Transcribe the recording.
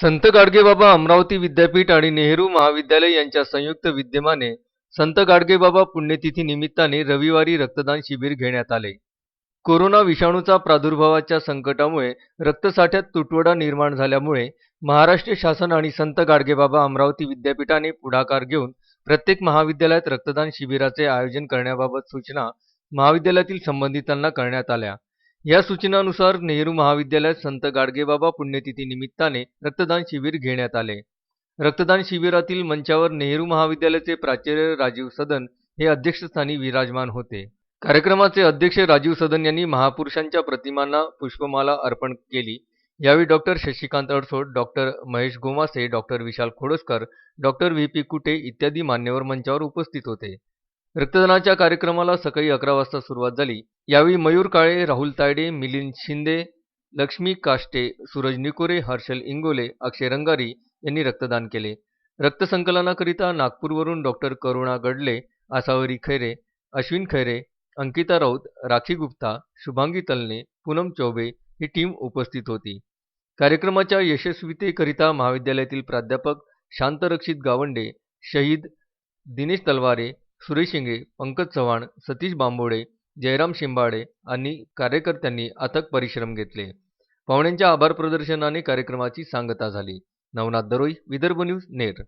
संत गाडगेबाबा अमरावती विद्यापीठ आणि नेहरू महाविद्यालय यांच्या संयुक्त विद्यमाने संत गाडगेबाबा पुण्यतिथी निमित्ताने रविवारी रक्तदान शिबिर घेण्यात आले. कोरोना विषाणूचा प्रादुर्भावाच्या संकटामुळे रक्तसाठ्यात तुटवडा निर्माण झाल्यामुळे महाराष्ट्र शासन आणि संत गाडगेबाबा अमरावती विद्यापीठाने पुढाकार घेऊन प्रत्येक महाविद्यालयात रक्तदान शिबिराचे आयोजन करण्याबाबत सूचना महाविद्यालयातील संबंधितांना करण्यात आल्या. या सूचनानुसार नेहरू महाविद्यालयात संत गाडगेबाबा पुण्यतिथी निमित्ताने रक्तदान शिबिर घेण्यात आले. रक्तदान शिबिरातील मंचावर नेहरू महाविद्यालयाचे प्राचार्य राजीव सदन हे अध्यक्षस्थानी विराजमान होते. कार्यक्रमाचे अध्यक्ष राजीव सदन यांनी महापुरुषांच्या प्रतिमांना पुष्पमाला अर्पण केली. यावेळी doctor Shashikant Adsod doctor Mahesh Gomase doctor Vishal Khodaskar doctor V. P. Kute इत्यादी मान्यवर मंचावर उपस्थित होते. रक्तदानाच्या कार्यक्रमाला सकाळी अकरा वाजता सुरुवात झाली. यावेळी मयूर काळे राहुल तायडे मिलिंद शिंदे लक्ष्मी काष्टे सूरज निकोरे हर्षल इंगोले अक्षय रंगारी यांनी रक्तदान केले. रक्तसंकलनाकरिता नागपूरवरून डॉक्टर करुणा गडले आसावरी खैरे अश्विन खैरे अंकिता राऊत राखी गुप्ता शुभांगी तलने पूनम चौबे ही टीम उपस्थित होती. कार्यक्रमाच्या यशस्वीतेकरिता महाविद्यालयातील प्राध्यापक शांतरक्षित गावंडे शहीद दिनेश तलवारे सुरेश शिंगे पंकज चव्हाण सतीश बांबोडे जयराम शिंबाडे आणि कार्यकर्त्यांनी अथक परिश्रम घेतले. पाहुण्यांच्या आभार प्रदर्शनाने कार्यक्रमाची सांगता झाली. नवनाथ दरोई विदर्भ न्यूज नेर.